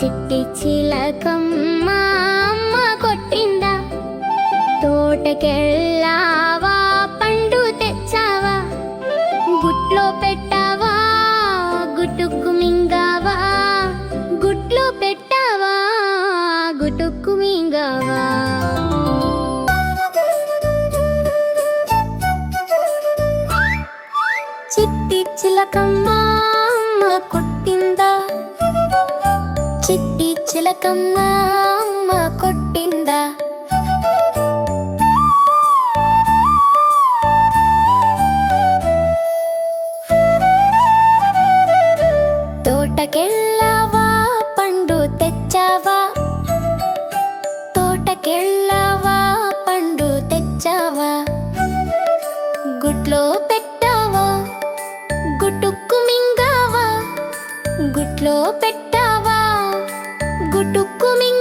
చిట్టి చిలకమ్మ అమ్మ కొట్టిందా? తోటకెళ్ళావా? పండు తెచ్చావా? గుట్లో పెట్టావా? గుటుక్కు మింగావా? గుట్లో పెట్టావా? గుటుక్కు మింగావా? చిట్టి చిలకమ్మ అమ్మ చిలకమ్మ అమ్మ కొట్టిందా? తోటకెళ్ళావా? పండు తెచ్చావా? తోటకెళ్ళావా? పండు తెచ్చావా? గుట్లో పెట్టావా? గుట్టుకు మింగావా? గుట్లో పెట్టావా? ගොටු කුමින්